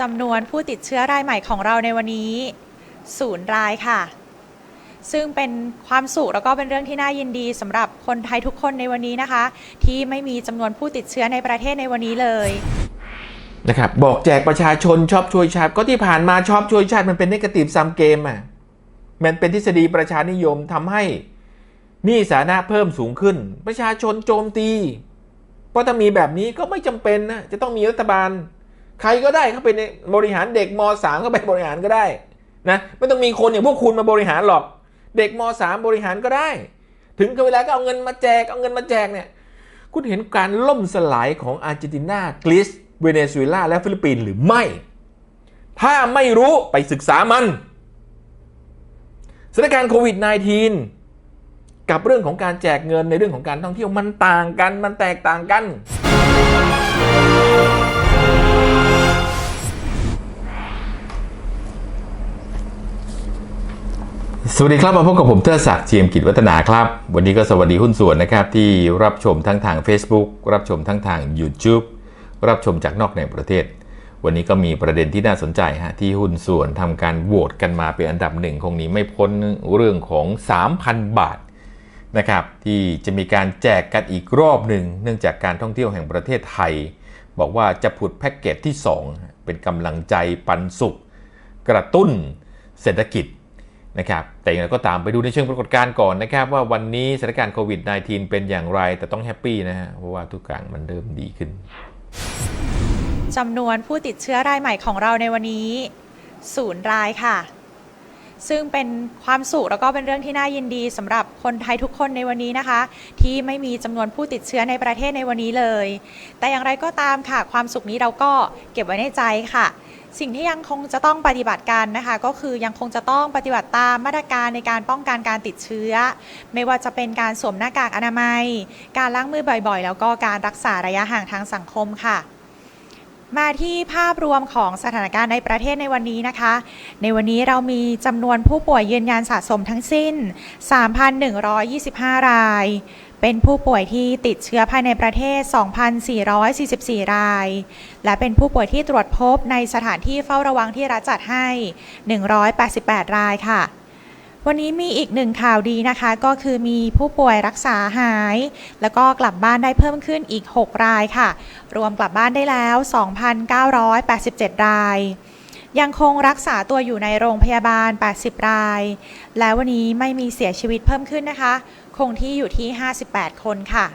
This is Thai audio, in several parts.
จำนวนผู้ติดเชื้อรายใหม่ของเราในวันนี้ศูนย์รายค่ะ ซึ่งเป็นความสุขแล้วก็เป็นเรื่องที่น่ายินดีสำหรับคนไทยทุกคนในวันนี้นะคะ ที่ไม่มีจำนวนผู้ติดเชื้อในประเทศในวันนี้เลยนะครับบอกแจกประชาชนชอบช่วยชาติก็ที่ผ่านมาชอบช่วยชาติมันเป็นนกาทีฟซัมเกมอะมันเป็นทฤษฎีประชานิยมทำให้นี้สาธารณะเพิ่มสูงขึ้น ประชาชนโจมตี เพราะถ้ามีแบบนี้ก็ไม่จำเป็นนะจะต้องมีรัฐบาล ใครก็ได้เข้าไปในบริหารเด็กม .3 เข้าไปบริหารก็ได้นะไม่ต้องมีคนอย่างพวกคุณมาบริหารหรอก เด็กม .3 บริหารก็ได้ ถึงเวลาก็เอาเงินมาแจกเอาเงินมาแจกเนี่ยคุณเห็นการล่มสลายของอาร์เจนตินากรีซเวเนซุเอลาและฟิลิปปินส์หรือไม่ ถ้าไม่รู้ไปศึกษามันสถานการณ์โควิด -19 กับเรื่องของการแจกเงินในเรื่องของการท่องเที่ยวมันต่างกันมันแตกต่างกัน สวัสดีครับมาพบกับผมเทอศักดิ์เจียมกิจวัฒนาครับ วันนี้ก็สวัสดีหุ้นส่วนนะครับ ที่รับชมทั้งทาง Facebook รับชมทั้งทาง YouTube รับชมจากนอกในประเทศ วันนี้ก็มีประเด็นที่น่าสนใจฮะที่หุ้นส่วนทำการโหวตกันมาเป็นอันดับหนึ่งคงหนี้ไม่พ้นเรื่องของ 3,000 บาทนะครับที่จะมีการแจกกันอีกรอบหนึ่งเนื่องจากการท่องเที่ยวแห่งประเทศไทย บอกว่าจะผุดแพ็กเกจที่ 2 เป็นกำลังใจปันสุข กระตุ้นเศรษฐกิจ นะครับแต่อย่างไรก็ตามไปดูในเชิงปรากฏการณ์ก่อนนะครับว่าวันนี้สถานการณ์โควิด -19 เป็นอย่างไร แต่ต้องแฮปปี้นะฮะเพราะว่าทุกอย่างมันเริ่มดีขึ้นจำนวนผู้ติดเชื้อรายใหม่ของเราในวันนี้ศูนย์รายค่ะ ซึ่งเป็นความสุขแล้วก็เป็นเรื่องที่น่ายินดีสำหรับคนไทยทุกคนในวันนี้นะคะ ที่ไม่มีจำนวนผู้ติดเชื้อในประเทศในวันนี้เลย แต่อย่างไรก็ตามค่ะ ความสุขนี้เราก็เก็บไว้ในใจค่ะ สิ่งที่ยังคงจะต้องปฏิบัติการนะคะ ก็คือยังคงจะต้องปฏิบัติตามมาตรการในการป้องกันการติดเชื้อ ไม่ว่าจะเป็นการสวมหน้ากากอนามัย การล้างมือบ่อยๆ แล้วก็การรักษาระยะห่างทางสังคมค่ะ มาที่ภาพรวมของสถานการณ์ในประเทศในวันนี้นะคะ ในวันนี้เรามีจำนวนผู้ป่วยยืนยันสะสมทั้งสิ้น 3,125 ราย เป็นผู้ป่วยที่ติดเชื้อภายในประเทศ 2,444 ราย และเป็นผู้ป่วยที่ตรวจพบในสถานที่เฝ้าระวังที่รัฐจัดให้ 188 รายค่ะ วันนี้มีอีกหนึ่งข่าวดีนะคะ ก็คือมีผู้ป่วยรักษาหาย แล้วก็กลับบ้านได้เพิ่มขึ้นอีก 6 รายค่ะ รวมกลับบ้านได้แล้ว 2,987 ราย ยังคงรักษาตัวอยู่ในโรงพยาบาล 80 ราย และวันนี้ไม่มีเสียชีวิตเพิ่มขึ้นนะคะ คงที่อยู่ที่ 58 คนค่ะ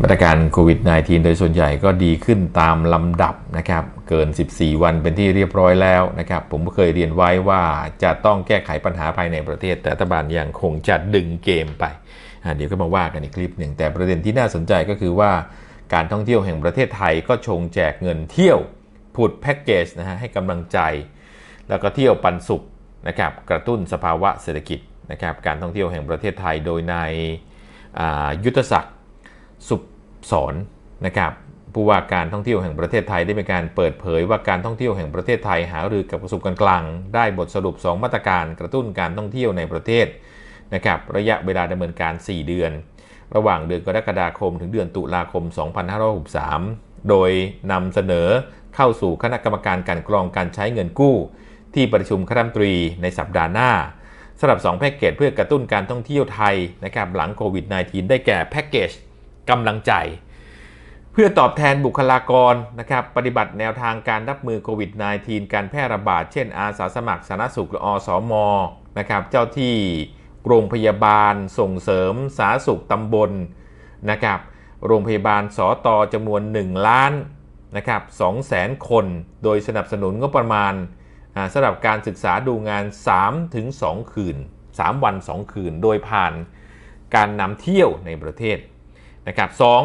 มาตรการโควิด -19 โดยส่วนใหญ่ก็ดีขึ้นตามลำดับนะครับ เกิน 14 วันเป็นที่เรียบร้อยแล้วนะครับ ผมก็เคยเรียนไว้ว่าจะต้องแก้ไขปัญหาภายในประเทศ แต่รัฐบาลยังคงจะดึงเกมไป เดี๋ยวก็มาว่ากันอีกคลิปหนึ่ง แต่ประเด็นที่น่าสนใจก็คือว่าการท่องเที่ยวแห่งประเทศไทยก็ชงแจกเงินเที่ยวผุดแพ็กเกจนะฮะให้กำลังใจ แล้วก็เที่ยวปันสุขนะครับกระตุ้นสภาวะเศรษฐกิจนะครับการท่องเที่ยวแห่งประเทศไทยโดยในายยุทธศักดิ์สุขสอนนะครับ ผู้ว่าการท่องเที่ยวแห่งประเทศไทยได้มีการเปิดเผยว่าการท่องเที่ยวแห่งประเทศไทยหารือกับกระทรวงการกลางได้บทสรุป 2 มาตรการกระตุ้นการท่องเที่ยวในประเทศนะครับระยะเวลาดำเนินการ 4 เดือน ระหว่างเดือนกรกฎาคม ถึงเดือนตุลาคม 2563 โดยนำเสนอเข้าสู่คณะกรรมการการกรองการใช้เงินกู้ ที่ประชุมคณะรัฐมนตรีในสัปดาห์หน้าสำหรับ 2 แพ็กเกจเพื่อกระตุ้นการท่องเที่ยวไทยนะครับหลังโควิด -19 ได้แก่แพ็กเกจกำลังใจ เพื่อตอบแทนบุคลากรนะครับปฏิบัติแนวทางการรับมือโควิด -19 การแพร่ระบาด เช่น อาสาสมัครสาธารณสุขหรืออสมนะครับเจ้าที่โรงพยาบาลส่งเสริมสาธารณสุขตำบลนะครับโรงพยาบาลสอตอจำนวน 1 ล้านนะครับ2แสนคน โดยสนับสนุนงบประมาณสำหรับการศึกษาดูงาน3ถึง2คืน 3 วัน 2 คืน โดยผ่านการนำเที่ยวในประเทศนะครับสอง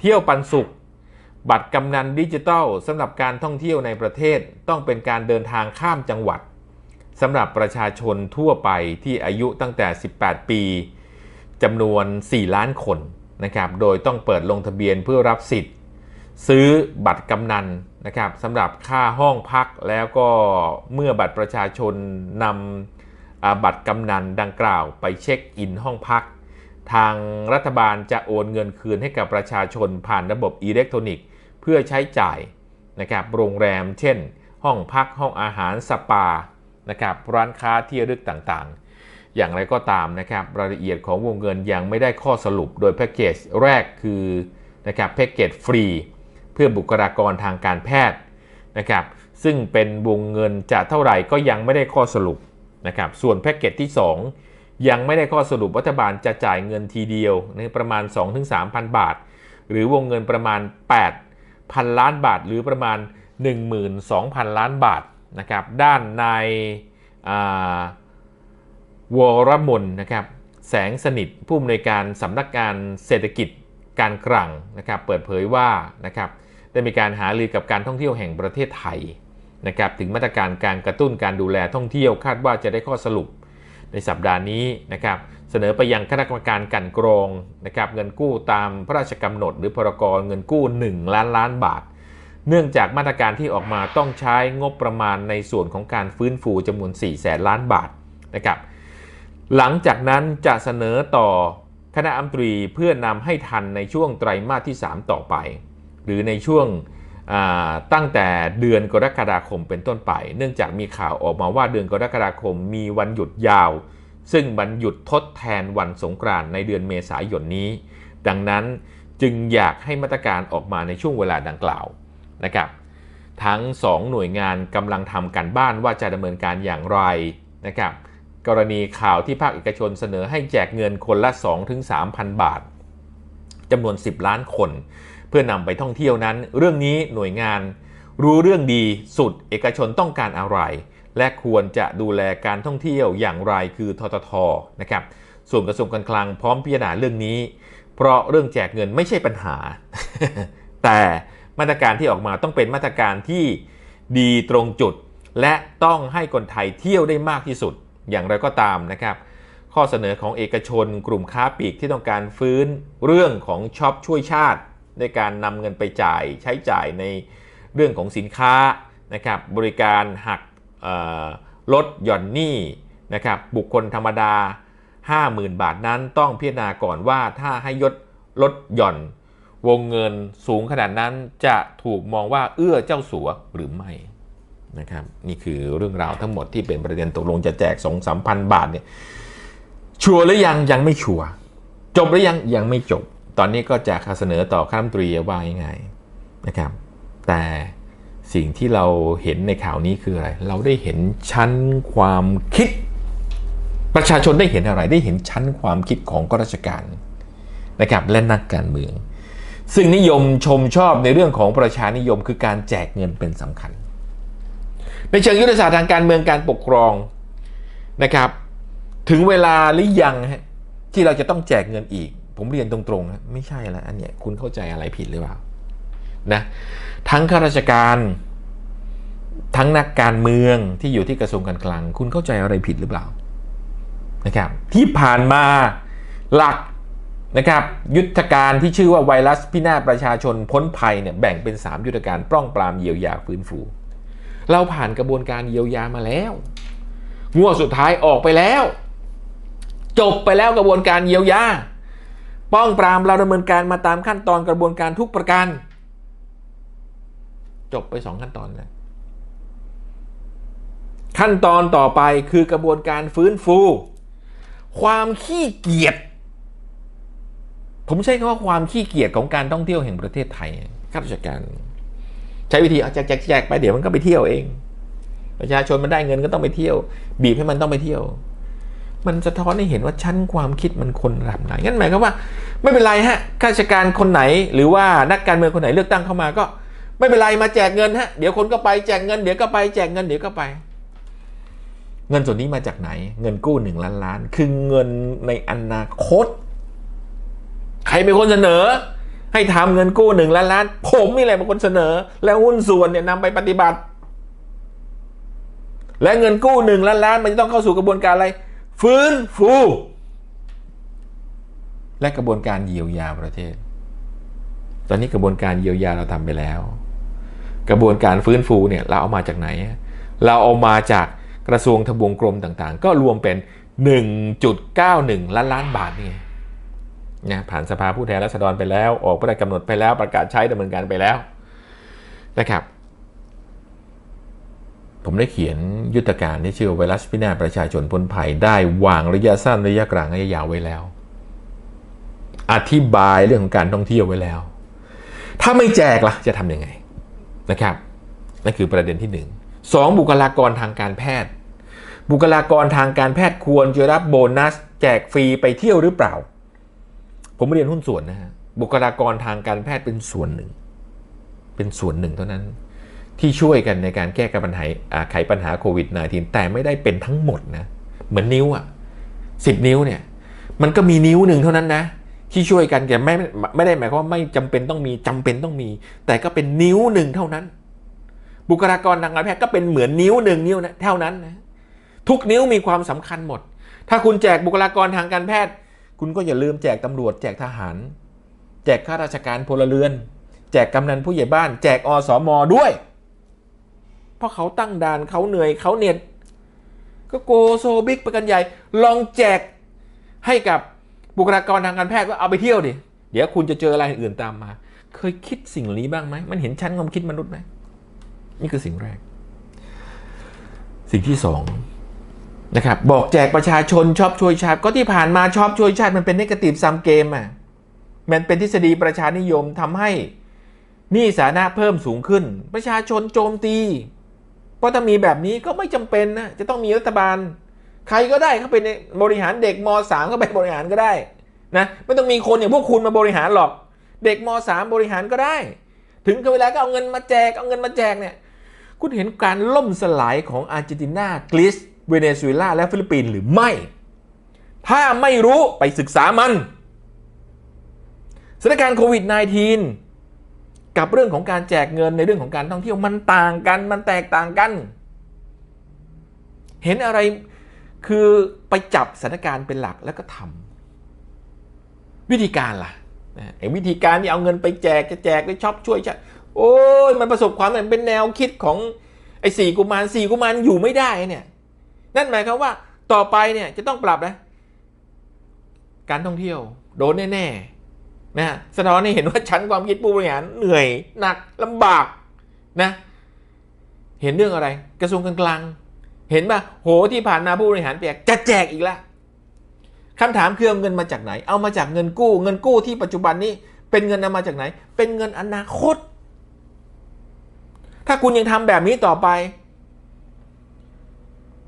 เที่ยวปันสุข บัตรกำนันดิจิทัลสำหรับการท่องเที่ยวในประเทศต้องเป็นการเดินทางข้ามจังหวัดสำหรับประชาชนทั่วไปที่อายุตั้งแต่ 18 ปีจำนวน 4 ล้านคนนะครับ โดยต้องเปิดลงทะเบียนเพื่อรับสิทธิ์ ซื้อบัตรกำนันนะครับสำหรับค่าห้องพักแล้วก็เมื่อบัตรประชาชนนำบัตรกำนันดังกล่าวไปเช็คอินห้องพัก ทางรัฐบาลจะโอนเงินคืนให้กับประชาชนผ่านระบบอิเล็กทรอนิกส์ เพื่อใช้จ่ายนะครับโรงแรม เช่น ห้องพักห้องอาหารสปานะครับร้านค้าที่ระลึกต่างๆ อย่างไรก็ตามนะครับรายละเอียดของวงเงินยังไม่ได้ข้อสรุปโดยแพ็กเกจแรกคือนะครับแพ็กเกจฟรี เพื่อบุคลากรทางการแพทย์นะครับซึ่งเป็นวงเงินจะเท่าไหร่ก็ยังไม่ได้ข้อสรุปนะครับส่วนแพ็กเกจที่ 2 ยังไม่ได้ข้อสรุปรัฐบาลจะจ่ายเงินทีเดียวในประมาณ 2-3,000 บาท หรือวงเงินประมาณ 8,000 ล้านบาท หรือประมาณ 12,000 ล้านบาทนะครับด้านนายอ่าวรมนนะครับแสงสนิทผู้อำนวยการสำนักงานเศรษฐกิจการคลังนะครับเปิดเผยว่านะครับได้มีการหารือกับการท่องเที่ยวแห่งประเทศไทยนะครับถึงมาตรการการกระตุ้นการดูแลท่องเที่ยวคาดว่าจะได้ข้อสรุป ในสัปดาห์นี้นะครับเสนอไปยังคณะกรรมการกันกรองนะครับเงินกู้ตามพระราชกำหนด หรือพรกรเงินกู้ 1 ล้านล้านบาท เนื่องจากมาตรการที่ออกมาต้องใช้งบประมาณในส่วนของการฟื้นฟูจำนวน 4 แสนล้านบาทนะครับหลังจากนั้นจะเสนอต่อคณะอัมตรีเพื่อนำให้ทันในช่วงไตรมาสที่ 3 ต่อไป หรือในช่วง ตั้งแต่เดือนกรกฎาคมเป็นต้นไป เนื่องจากมีข่าวออกมาว่าเดือนกรกฎาคมมีวันหยุดยาว ซึ่งวันหยุดทดแทนวันสงกรานต์ในเดือนเมษายนนี้ ดังนั้นจึงอยากให้มาตรการออกมาในช่วงเวลาดังกล่าวนะครับ ทั้ง 2 หน่วยงานกำลังทำการบ้านว่าจะดำเนินการอย่างไรนะครับ กรณีข่าวที่ภาคเอกชนเสนอให้แจกเงินคนละ 2-3,000 บาทจำนวน 10 ล้านคน เพื่อนำไปท่องเที่ยวนั้น เรื่องนี้หน่วยงาน รู้เรื่องดีสุดเอกชนต้องการอะไร และควรจะดูแลการท่องเที่ยวอย่างไรคือทททนะครับส่วนกระทรวงการคลังพร้อมพิจารณาเรื่องนี้ เพราะเรื่องแจกเงินไม่ใช่ปัญหา แต่มาตรการที่ออกมาต้องเป็นมาตรการที่ดีตรงจุด และต้องให้คนไทยเที่ยวได้มากที่สุดอย่างไรก็ตามนะครับ ข้อเสนอของเอกชนกลุ่มค้าปลีกที่ต้องการฟื้นเรื่องของช็อปช่วยชาติ ในการนำเงินไปจ่ายใช้จ่ายในเรื่องของสินค้านะครับบริการหักลดหย่อนหนี้นะครับบุคคลธรรมดา 50,000 บาทนั้นต้องพิจารณาก่อนว่าถ้าให้ยดลดหย่อนวงเงินสูงขนาดนั้นจะถูกมองว่าเอื้อเจ้าสัวหรือไม่นะครับนี่คือเรื่องราวทั้งหมดที่เป็นประเด็นตกลงจะแจก 2 3 0 0 0บาทเนี่ยชัวร์หรือยังยังไม่ชัวร์จบหรือยังยังไม่จบ ตอนนี้ก็จะเสนอต่อข้ามตรีว่ายังไงนะครับ แต่สิ่งที่เราเห็นในข่าวนี้คืออะไร เราได้เห็นชั้นความคิด ประชาชนได้เห็นอะไร ได้เห็นชั้นความคิดของข้าราชการนะครับและนักการเมือง ซึ่งนิยมชมชอบในเรื่องของประชานิยมคือการแจกเงินเป็นสำคัญ ในเชิงยุทธศาสตร์ทางการเมืองการปกครองนะครับ ถึงเวลาหรือยังที่เราจะต้องแจกเงินอีก ผมเรียนตรงๆนะไม่ใช่แล้วอันเนี้ยคุณเข้าใจอะไรผิดหรือเปล่านะทั้งข้าราชการทั้งนักการเมืองที่อยู่ที่กระทรวงการคลัง คุณเข้าใจอะไรผิดหรือเปล่านะครับที่ผ่านมาหลักนะครับยุทธการที่ชื่อว่าไวรัสพินาศประชาชนพ้นภัยเนี่ยแบ่งเป็น 3 ยุทธการป้องปรามเยียวยาฟื้นฟู เราผ่านกระบวนการเยียวยามาแล้วงวดสุดท้ายออกไปแล้ว จบไปแล้วกระบวนการเยียวยา ป้องปรามเราดำเนินการมาตามขั้นตอนกระบวนการทุกประการ จบไปสองขั้นตอนแล้วขั้นตอนต่อไปคือกระบวนการฟื้นฟู ความขี้เกียจผมใช้คำว่าความขี้เกียจของการท่องเที่ยวแห่งประเทศไทยข้าราชการ ใช้วิธีเอาแจกแจกแจกไปเดี๋ยวมันก็ไปเที่ยวเอง ประชาชนมันได้เงินก็ต้องไปเที่ยว บีบให้มันต้องไปเที่ยว มันสะท้อนให้เห็นว่าชั้นความคิดมันคนระดับไหนงั้นหมายความว่า ไม่เป็นไรฮะข้าราชการคนไหน หรือว่านักการเมืองคนไหนเลือกตั้งเข้ามาก็ ไม่เป็นไรมาแจกเงินฮะเดี๋ยวคนก็ไปแจกเงินเดี๋ยวก็ไปแจกเงินเดี๋ยวก็ไป เงินส่วนนี้มาจากไหน เงินกู้หนึ่งล้านล้าน คือเงินในอนาคต ใครเป็นคนเสนอ ให้ทำเงินกู้หนึ่งล้านล้าน ผมนี่แหละเป็นคนเสนอ แล้วหุ้นส่วนเนี่ยนำไปปฏิบัติ และเงินกู้หนึ่งล้านล้านมันจะต้องเข้าสู่กระบวนการอะไร ฟื้นฟู และกระบวนการเยียวยาประเทศ ตอนนี้กระบวนการเยียวยาเราทำไปแล้ว กระบวนการฟื้นฟูเนี่ยเราเอามาจากไหน เราเอามาจากกระทรวงทบวงกรมต่างๆ ก็รวมเป็น 1.91 ล้านล้านบาทนี่นะผ่านสภาผู้แทนราษฎรไปแล้ว ออกพระราชกำหนดไปแล้วประกาศใช้ดำเนินการไปแล้วนะครับ ผมได้เขียนยุทธการที่ชื่อไวรัสพินาศประชาชนพ้นภัยได้วางระยะสั้นระยะกลางระยะยาวไว้แล้ว อธิบายเรื่องของการท่องเที่ยวไว้แล้ว ถ้าไม่แจกล่ะจะทำยังไงนะครับนั่นคือประเด็นที่หนึ่งสองบุคลากรทางการแพทย์ บุคลากรทางการแพทย์ควรจะรับโบนัส แจกฟรีไปเที่ยวหรือเปล่า ผมเรียนหุ้นส่วนนะฮะบุคลากรทางการแพทย์เป็นส่วนหนึ่ง เป็นส่วนหนึ่งเท่านั้น ที่ช่วยกันในการแก้ปัญหาไขปัญหาโควิด -19 แต่ไม่ได้เป็นทั้งหมดนะเหมือนนิ้วอะสิบนิ้วเนี่ยมันก็มีนิ้วหนึ่งเท่านั้นนะที่ช่วยกันแต่ไม่ไม่ได้หมายความว่าไม่จำเป็นต้องมีจำเป็นต้องมี แต่ก็เป็นนิ้วหนึ่งเท่านั้น บุคลากรทางการแพทย์ก็เป็นเหมือนนิ้วหนึ่งนิ้วนะเท่านั้นนะทุกนิ้วมีความสำคัญหมด ถ้าคุณแจกบุคลากรทางการแพทย์ คุณก็อย่าลืมแจกตำรวจ แจกทหาร แจกข้าราชการพลเรือน แจกกำนันผู้ใหญ่บ้าน แจกอสมด้วย เพราะเขาตั้งด่านเขาเหนื่อยเขาเหน็ดก็โกโซบิ๊กไปกันใหญ่ลองแจกให้กับบุคลากรทางการแพทย์ว่าเอาไปเที่ยวดิเดี๋ยวคุณจะเจออะไรอื่นตามมา เคยคิดสิ่งนี้บ้างไหมมันเห็นชั้นความคิดมนุษย์ไหมนี่คือสิ่งแรก สิ่งที่สองนะครับบอกแจกประชาชนชอบช่วยชาติ ก็ที่ผ่านมาชอบช่วยชาติมันเป็นนกาทีฟซัมเกมอะมันเป็นทฤษฎีประชานิยมทำให้หนี้สาธารณะเพิ่มสูงขึ้น ประชาชนโจมตี เพราะถ้ามีแบบนี้ก็ไม่จำเป็นนะจะต้องมีรัฐบาล ใครก็ได้เขาเป็นบริหารเด็กมสามก็ไปบริหารก็ได้นะไม่ต้องมีคนอย่างพวกคุณมาบริหารหรอก เด็กมสามบริหารก็ได้ ถึงเวลาก็เอาเงินมาแจกเอาเงินมาแจกเนี่ยคุณเห็นการล่มสลายของอาร์เจนตินากรีซเวเนซุเอลาและฟิลิปปินส์หรือไม่ ถ้าไม่รู้ไปศึกษามันสถานการณ์โควิด -19 กับเรื่องของการแจกเงินในเรื่องของการท่องเที่ยวมันต่างกัน มันแตกต่างกัน เห็นอะไรคือไปจับสถานการณ์เป็นหลักแล้วก็ทำวิธีการล่ะไอ้วิธีการที่เอาเงินไปแจกจะแจกได้ชอบช่วยชาติโอ้ยมันประสบความสำเร็จเป็นแนวคิดของไอ้สี่กุมารสี่กุมารอยู่ไม่ได้เนี่ย นั่นหมายความว่าต่อไปเนี่ยจะต้องปรับนะ การท่องเที่ยว โดนแน่ๆ นะฮะสะท้อนให้เห็นว่าชั้นความคิดผู้บริหารเหนื่อยหนักลำบากนะเห็นเรื่องอะไร กระทรวงกลางๆเห็นป่ะโหที่ผ่านมาผู้บริหารแจกจะแจกอีกแล้วคำถามคือเอาเงินมาจากไหน เอามาจากเงินกู้ เงินกู้ที่ปัจจุบันนี้ เป็นเงินเอามาจากไหน เป็นเงินอนาคต ถ้าคุณยังทำแบบนี้ต่อไป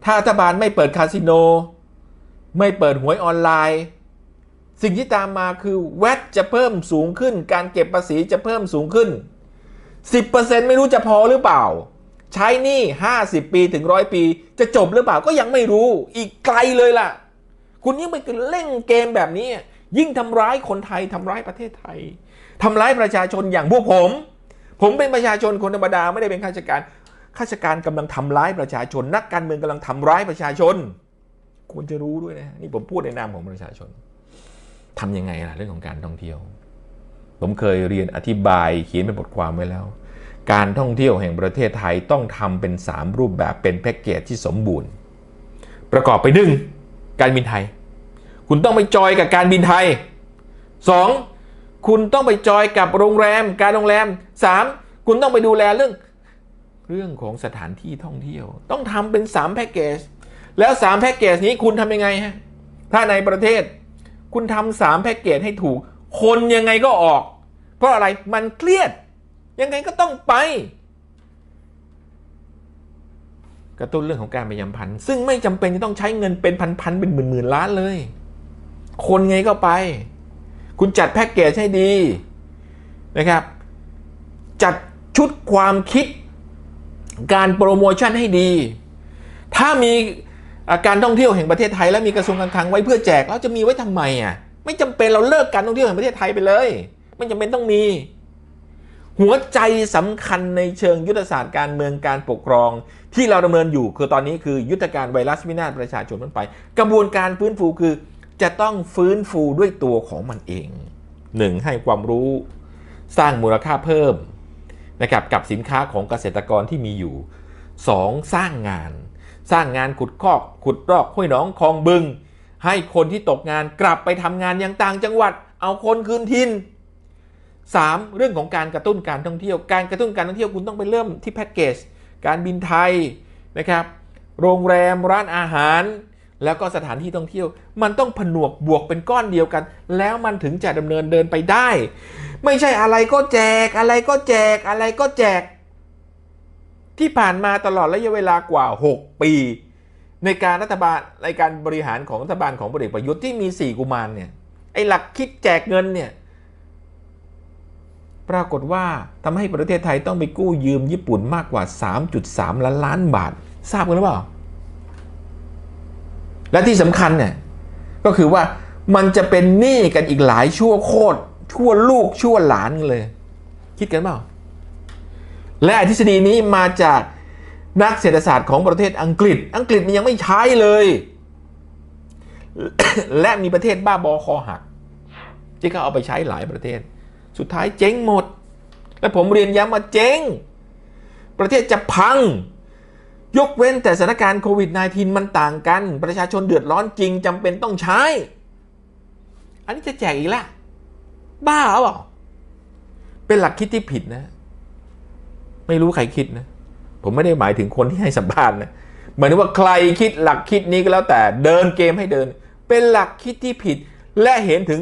ถ้ารัฐบาลไม่เปิดคาสิโน ไม่เปิดหวยออนไลน์ สิ่งที่ตามมาคือแวดจะเพิ่มสูงขึ้น การเก็บภาษีจะเพิ่มสูงขึ้น 10%ไม่รู้จะพอหรือเปล่า ใช้หนี้50 ปีถึงร้อยปี จะจบหรือเปล่าก็ยังไม่รู้ อีกไกลเลยล่ะ คุณยิ่งไปเล่นเกมแบบนี้ ยิ่งทำร้ายคนไทยทำร้ายประเทศไทยทำร้ายประชาชนอย่างพวกผม ผมเป็นประชาชนคนธรรมดาไม่ได้เป็นข้าราชการข้าราชการกำลังทำร้ายประชาชน นักการเมืองกำลังทำร้ายประชาชนควรจะรู้ด้วยนะนี่ผมพูดในนามของประชาชน ทำยังไงล่ะเรื่องของการท่องเที่ยว ผมเคยเรียนอธิบายเขียนเป็นบทความไว้แล้ว การท่องเที่ยวแห่งประเทศไทยต้องทำเป็น 3 รูปแบบเป็นแพ็กเกจที่สมบูรณ์ ประกอบไปหนึ่งการบินไทย คุณต้องไปจอยกับการบินไทย 2. คุณต้องไปจอยกับโรงแรม การโรงแรม 3. คุณต้องไปดูแลเรื่องเรื่องของสถานที่ท่องเที่ยว ต้องทำเป็น3แพ็กเกจแล้ว3แพ็กเกจนี้คุณทำยังไงฮะถ้าในประเทศ คุณทำสามแพ็กเกจให้ถูก คนยังไงก็ออก เพราะอะไรมันเครียด ยังไงก็ต้องไป กระตุ้นเรื่องของการไปยำพันซึ่งไม่จำเป็นจะต้องใช้เงินเป็นพันๆเป็นหมื่นๆล้านเลย คนไงก็ไป คุณจัดแพ็กเกจให้ดีนะครับ จัดชุดความคิดการโปรโมชั่นให้ดี ถ้ามี การท่องเที่ยวแห่งประเทศไทย แล้วมีกระทรวงการคลังไว้เพื่อแจกแล้วจะมีไว้ทำไมอะไม่จำเป็นเราเลิกการท่องเที่ยวแห่งประเทศไทยไปเลย ไม่จำเป็นต้องมี หัวใจสำคัญในเชิงยุทธศาสตร์การเมืองการปกครอง ที่เราดำเนินอยู่คือตอนนี้คือยุทธการไวรัสวินาศประชาชนมันไป กระบวนการฟื้นฟูคือจะต้องฟื้นฟูด้วยตัวของมันเองหนึ่งให้ความรู้สร้างมูลค่าเพิ่มนะครับกับสินค้าของเกษตรกรที่มีอยู่สองสร้างงาน สร้างงานขุดคอกขุดรอกห้วยหนองคลองบึง ให้คนที่ตกงานกลับไปทำงานยังต่างจังหวัด เอาคนคืนทินสามเรื่องของการกระตุ้นการท่องเที่ยว การกระตุ้นการท่องเที่ยวคุณต้องไปเริ่มที่แพ็กเกจการบินไทยนะครับโรงแรมร้านอาหาร แล้วก็สถานที่ท่องเที่ยว มันต้องผนวกบวกเป็นก้อนเดียวกัน แล้วมันถึงจะดำเนินเดินไปได้ ไม่ใช่อะไรก็แจกอะไรก็แจกอะไรก็แจก ที่ผ่านมาตลอดระยะเวลากว่า 6 ปี ในการรัฐบาลในการบริหารของรัฐบาลของพลเอกประยุทธ์ที่มี 4 กุมารเนี่ยไอ้หลักคิดแจกเงินเนี่ยปรากฏว่าทำให้ประเทศไทยต้องไปกู้ยืมญี่ปุ่นมากกว่า 3.3 ล้านล้านบาท ทราบกันหรือเปล่า และที่สำคัญเนี่ยก็คือว่ามันจะเป็นหนี้กันอีกหลายชั่วโคตรชั่วลูกชั่วหลานกันเลย คิดกันเปล่า และทฤษฎีนี้มาจากนักเศรษฐศาสตร์ของประเทศอังกฤษ อังกฤษมันยังไม่ใช้เลย และมีประเทศบ้าบอคอหัก ที่เขาเอาไปใช้หลายประเทศ สุดท้ายเจ๊งหมด และผมเรียนย้ำว่าเจ๊ง ประเทศจะพัง ยกเว้นแต่สถานการณ์โควิด -19 มันต่างกัน ประชาชนเดือดร้อนจริงจำเป็นต้องใช้ อันนี้จะแจกอีกล้วบ้าเปล่าเป็นหลักคิดที่ผิดนะ ไม่รู้ใครคิดนะ ผมไม่ได้หมายถึงคนที่ให้สัมภาษณ์นะหมายถึงว่าใครคิดหลักคิดนี้ก็แล้วแต่เดินเกมให้เดิน เป็นหลักคิดที่ผิด และเห็นถึง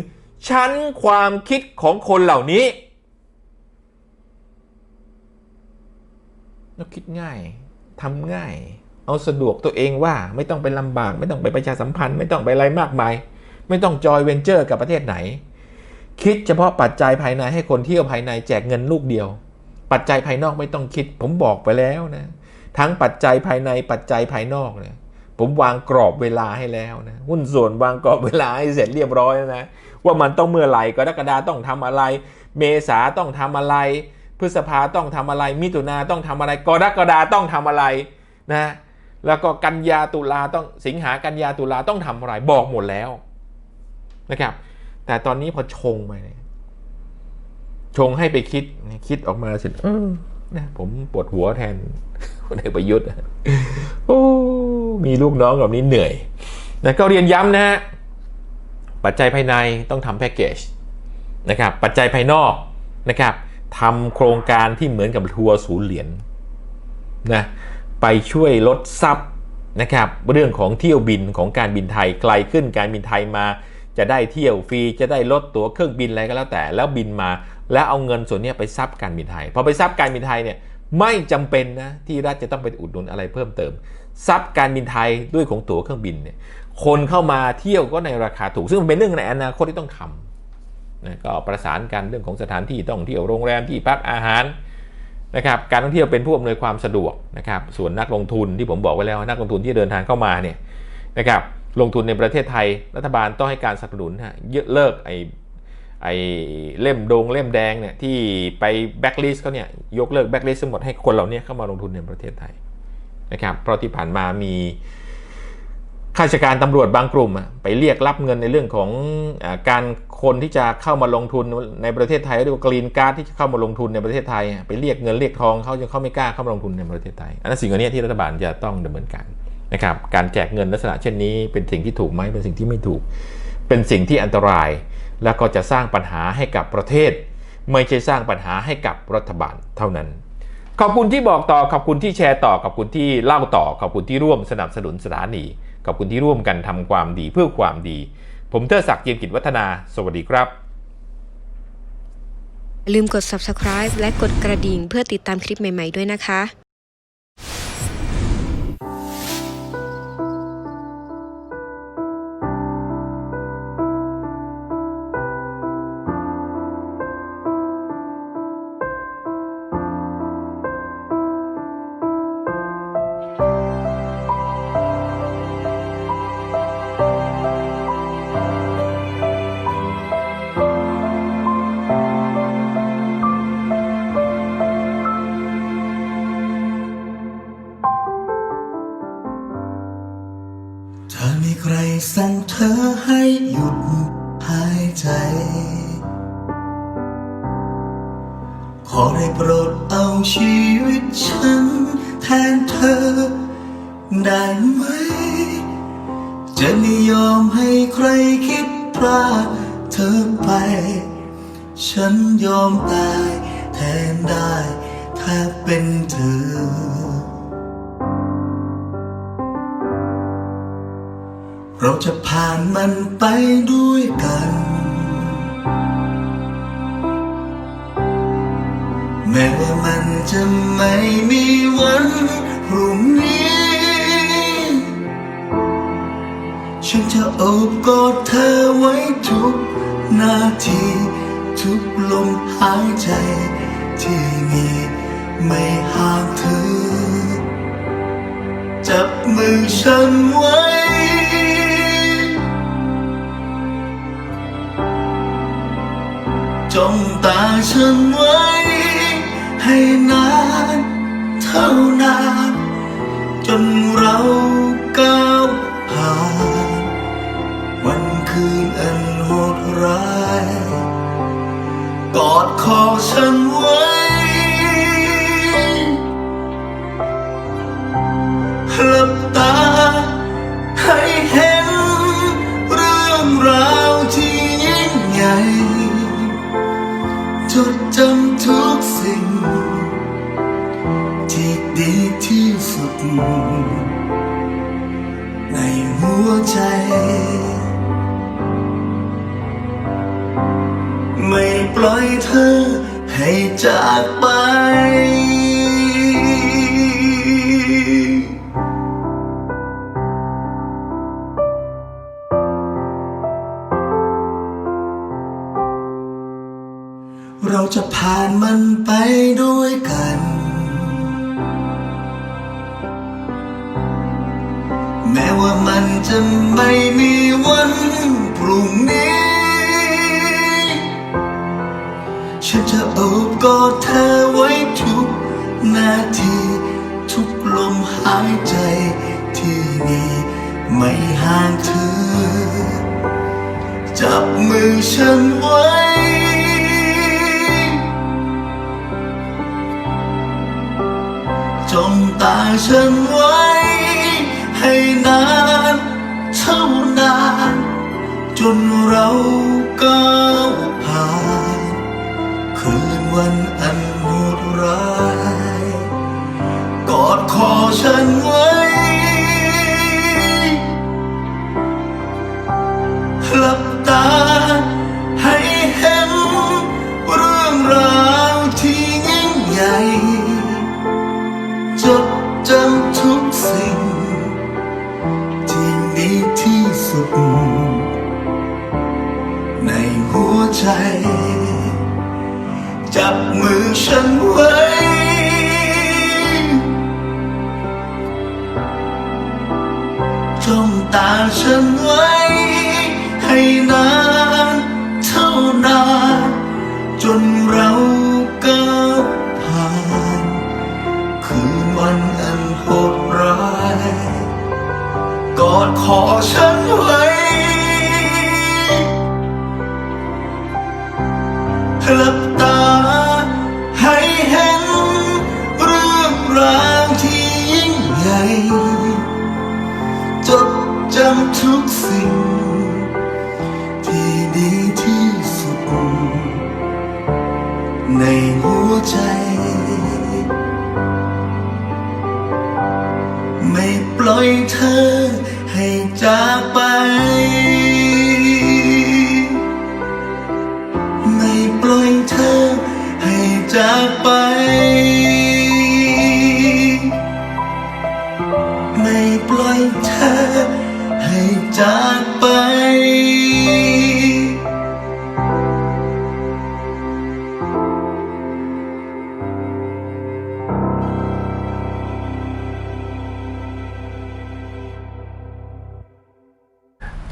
ชั้นความคิดของคนเหล่านี้แล้วคิดง่ายทำง่าย เอาสะดวกตัวเองว่าไม่ต้องไปลำบาก ไม่ต้องไปประชาสัมพันธ์ ไม่ต้องไปอะไรมากมาย ไม่ต้องจอยเวนเจอร์กับประเทศไหน คิดเฉพาะปัจจัยภายในให้คนเที่ยวภายในแจกเงินลูกเดียว ปัจจัยภายนอกไม่ต้องคิด ผมบอกไปแล้วนะ ทั้งปัจจัยภายในปัจจัยภายนอกเนี่ย ผมวางกรอบเวลาให้แล้วนะ หุ้นส่วนวางกรอบเวลาให้เสร็จเรียบร้อยแล้วนะ ว่ามันต้องเมื่อไหร่กรกฎาต้องทำอะไร เมษาต้องทำอะไร พฤษภาต้องทำอะไร มิถุนาต้องทำอะไร กรกฎาต้องทำอะไรนะ แล้วก็กันยาตุลาต้องสิงหากันยาตุลาต้องทำอะไรบอกหมดแล้วนะครับ แต่ตอนนี้พอชงไปเนี่ย ชงให้ไปคิดคิดออกมาเสร็จเออนะผมปวดหัวแทนคนเอกประยุทธ์อะโอ้มีลูกน้องแบบนี้เหนื่อยนะก็เรียนย้ำนะฮะปัจจัยภายในต้องทำแพ็กเกจนะครับปัจจัยภายนอกนะครับทำโครงการที่เหมือนกับทัวร์ศูนย์เหรียญนะไปช่วยลดซับนะครับเรื่องของเที่ยวบินของการบินไทยไกลขึ้นการบินไทยมา จะได้เที่ยวฟรีจะได้ลดตั๋วเครื่องบินอะไรก็แล้วแต่ แล้วบินมา แล้วเอาเงินส่วนนี้ไปซับการบินไทย พอไปซับการบินไทยเนี่ยไม่จำเป็นนะที่รัฐจะต้องไปอุดหนุนอะไรเพิ่มเติมซับการบินไทยด้วยของตั๋วเครื่องบินเนี่ยคนเข้ามาเที่ยวก็ในราคาถูก ซึ่งมันเป็นเรื่องในอนาคตที่ต้องทำนะก็ประสานกันเรื่องของสถานที่ท่องเที่ยวโรงแรมที่พักอาหารนะครับการท่องเที่ยวเป็นผู้อำนวยความสะดวกนะครับส่วนนักลงทุนที่ผมบอกไว้แล้วนักลงทุนที่เดินทางเข้ามาเนี่ยนะครับลงทุนในประเทศไทยรัฐบาลต้องให้การสนับสนุนฮะเยอะเลิกไอ้ ไอ้เล่มดงเล่มแดงเนี่ยที่ไปแบ็กลิสต์เขาเนี่ยยกเลิกแบ็กลิสต์ทั้งหมดให้คนเหล่านี้เข้ามาลงทุนในประเทศไทยนะครับเพราะที่ผ่านมามีข้าราชการตำรวจบางกลุ่มอะไปเรียกรับเงินในเรื่องของอการคนที่จะเข้ามาลงทุนในประเทศไทยเรียกว่ากรีนการ์ดที่จะเข้ามาลงทุนในประเทศไทย ไปเรียกเงินเรียกทองเขาจนเขาไม่กล้าเข้ามาลงทุนในประเทศไทย อันนั้นสิ่งนเนี้ที่รัฐบาลจะต้องดำเนินการนะครับการแจกเงินลักษณะเช่นนี้เป็นสิ่งที่ถูกไหมเป็นสิ่งที่ไม่ถูก เป็นสิ่งที่อันตราย แล้วก็จะสร้างปัญหาให้กับประเทศ ไม่ใช่สร้างปัญหาให้กับรัฐบาลเท่านั้น ขอบคุณที่บอกต่อขอบคุณที่แชร์ต่อขอบคุณที่เล่าต่อขอบคุณที่ร่วมสนับสนุนสถานีขอบคุณที่ร่วมกันทำความดีเพื่อความดี ผมเทอศักดิ์เจียมกิจวัฒนา สวัสดีครับ ลืมกด subscribe และกดกระดิ่งเพื่อติดตามคลิปใหม่ ๆ ด้วยนะคะ ฉันยอมตายแทนได้ถ้าเป็นเธอ เราจะผ่านมันไปด้วยกัน แม้ว่ามันจะไม่มีวันพรุ่งนี้ ฉันจะโอบกอดเธอไว้ทุกนาที ทุกลมหายใจที่มีไม่ห่างเธอ จับมือฉันไว้ จ้องตาฉันไว้ ให้นาน เท่านาน จน ฉันไว้ หลับตาให้เห็นเรื่องราวที่ยิ่งใหญ่ จดจำทุกสิ่ง ที่ดีที่สุด ในหัวใจ จากไป จนเราก้าวผ่านคืนวันอันโหดร้าย กอดคอฉันไว้ มื จากไป